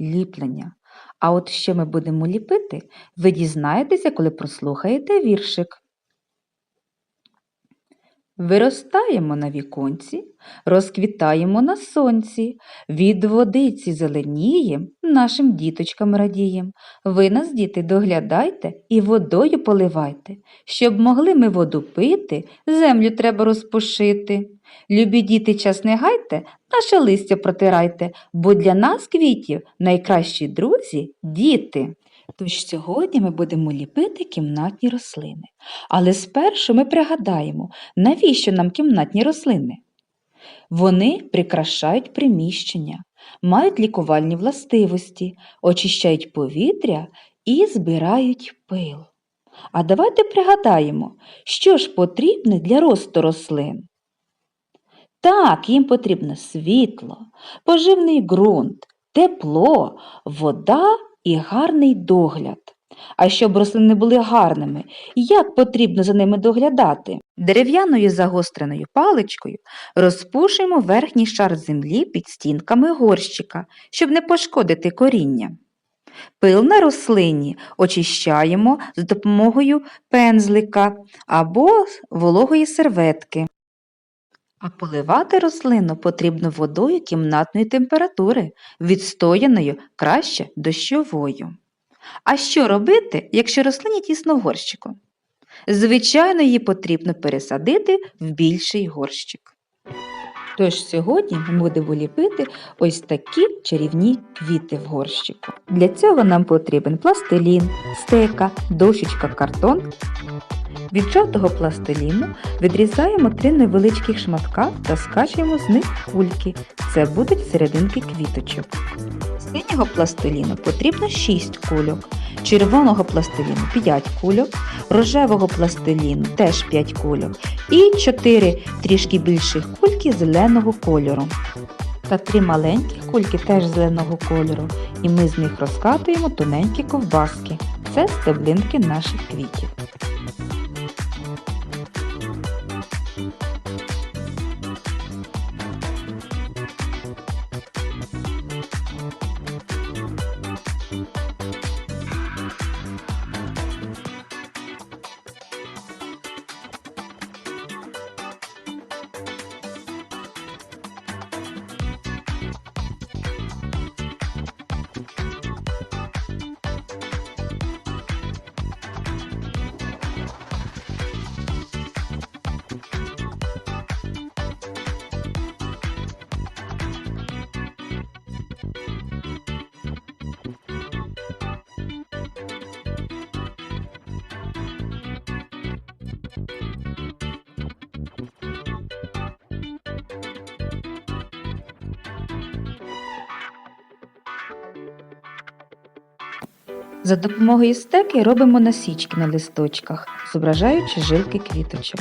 ліплення. А от що ми будемо ліпити, ви дізнаєтеся, коли прослухаєте віршик. Виростаємо на віконці, розквітаємо на сонці, від водиці зеленієм, нашим діточкам радієм. Ви нас, діти, доглядайте і водою поливайте. Щоб могли ми воду пити, землю треба розпушити. Любі діти, час не гайте, наше листя протирайте, бо для нас, квітів, найкращі друзі діти. Тож сьогодні ми будемо ліпити кімнатні рослини. Але спершу ми пригадаємо, навіщо нам кімнатні рослини? Вони прикрашають приміщення, мають лікувальні властивості, очищають повітря і збирають пил. А давайте пригадаємо, що ж потрібне для росту рослин. Так, їм потрібно світло, поживний ґрунт, тепло, вода і гарний догляд. А щоб рослини були гарними, як потрібно за ними доглядати? Дерев'яною загостреною паличкою розпушуємо верхній шар землі під стінками горщика, щоб не пошкодити коріння. Пил на рослині очищаємо з допомогою пензлика або вологої серветки. А поливати рослину потрібно водою кімнатної температури, відстояною краще дощовою. А що робити, якщо рослині тісно в горщику? Звичайно, її потрібно пересадити в більший горщик. Тож сьогодні ми будемо ліпити ось такі чарівні квіти в горщику. Для цього нам потрібен пластилін, стека, дощечка, картон. Від жовтого пластиліну відрізаємо три невеличких шматка та скачуємо з них кульки. Це будуть серединки квіточок. Синього пластиліну потрібно 6 кульок, червоного пластиліну 5 кульок, рожевого пластиліну теж 5 кульок і 4 трішки більших кульки зеленого кольору. Та три маленьких кульки теж зеленого кольору, і ми з них розкатуємо тоненькі ковбаски. Це стеблинки наших квітів. За допомогою стеки робимо насічки на листочках, зображаючи жилки квіточок.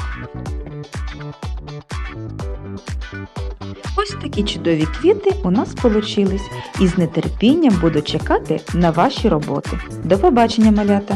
Ось такі чудові квіти у нас вийшли і з нетерпінням буду чекати на ваші роботи. До побачення, малята!